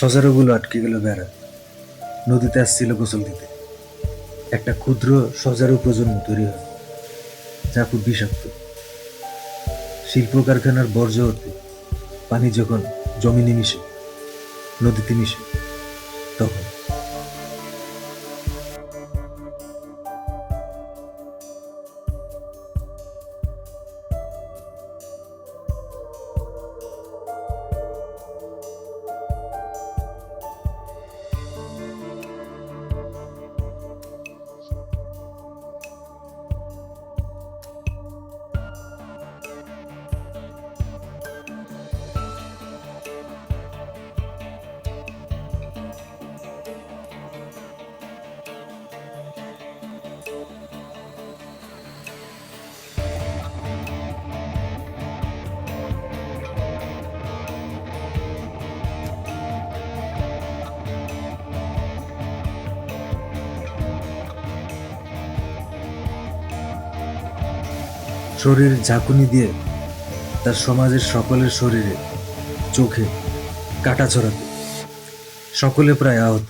সজারুগুলো আটকে গেল বেড়া নদীতে আসছিল গোসল দিতে। একটা ক্ষুদ্র সজারু প্রজন্ম তৈরি হয় যা খুব বিষাক্ত। শিল্প কারখানার বর্জ্য হতে, পানি যখন জমিনে মিশে, নদীতে মিশে, তখন শরীর ঝাঁকুনি দিয়ে তার সমাজের সকলের শরীরে চোখে কাটা ছড়াতে। সকলে প্রায় আহত।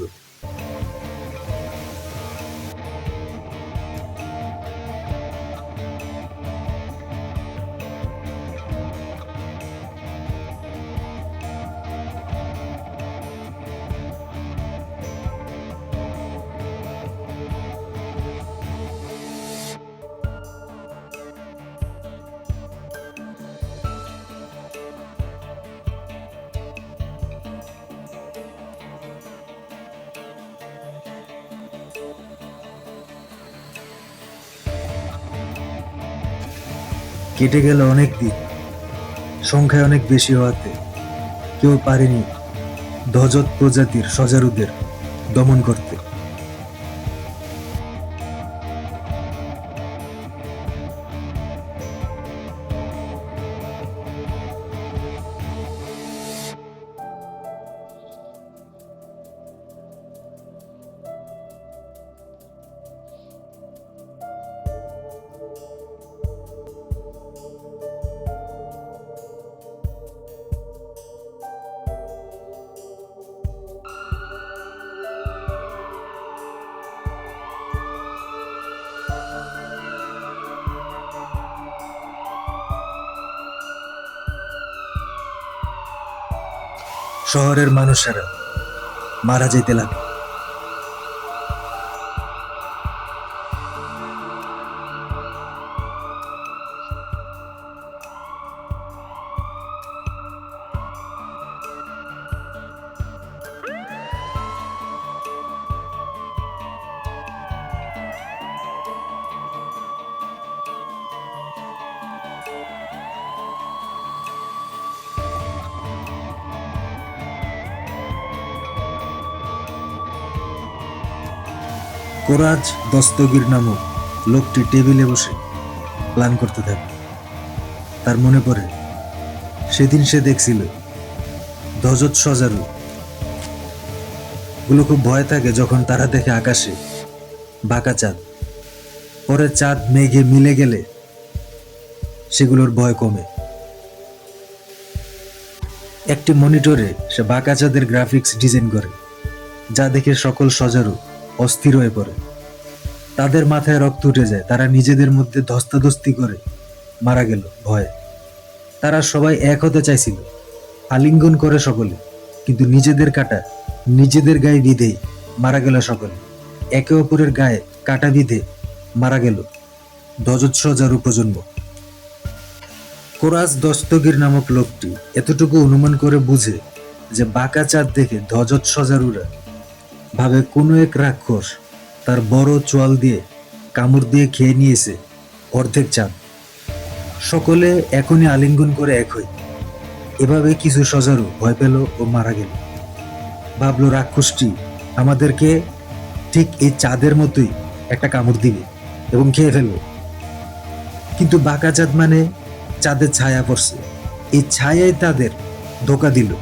কেটে গেল অনেক দিন। সংখ্যায় অনেক বেশি হওয়াতে কেউ পারেনি ধজত প্রজাতির সজারুদের দমন করতে। শহরের মানুষেরা মারা যেতে লাগে কোরাজ দস্তগীর নামক লোকটি টেবিলে বসে প্ল্যান করতে থাকে। তার মনে পড়ে, সেদিন সে দেখছিল ধজত সজারু। গুলো খুব ভয় থাকে যখন তারা দেখে আকাশে বাঁকা চাঁদ। পরে চাঁদ মেঘে মিলে গেলে সেগুলোর ভয় কমে। একটি মনিটরে সে বাঁকা চাঁদের গ্রাফিক্স ডিজাইন করে, যা দেখে সকল সজারু অস্থির হয়ে পড়ে। তাদের মাথায় রক্ত উঠে যায়, তারা নিজেদের মধ্যে ধস্তাধস্তি করে। মারা গেল, ভয়ে। তারা সবাই এক হতে চাইছিল, আলিঙ্গন করে সকলে। কিন্তু নিজেদের কাটা, নিজেদের গায়ে বিধেই মারা গেল সকলে। একে অপরের গায়ে কাটা বিধে মারা গেল দজৎসজারু প্রজন্ম কোরাস দস্তগীর নামক লোকটি এতটুকু অনুমান করে বুঝে যে বাঁকা চাঁদ দেখে ধজৎ সজারুরা ভাবে কোনো এক রাক্ষস তার বড় চোয়াল দিয়ে কামড় দিয়ে খেয়ে নিয়েছে অর্ধেক চাঁদ। সকলে এখনই আলিঙ্গন করে এক হই। এভাবে কিছু সজারু ভয় পেল ও মারা গেল। ভাবলো, রাক্ষসটি আমাদেরকে ঠিক এই চাঁদের মতোই একটা কামড় দিবে এবং খেয়ে ফেলবে। কিন্তু বাঁকা চাঁদ মানে চাঁদের ছায়া পড়ছে। এই ছায়াই তাদের ধোকা দিল।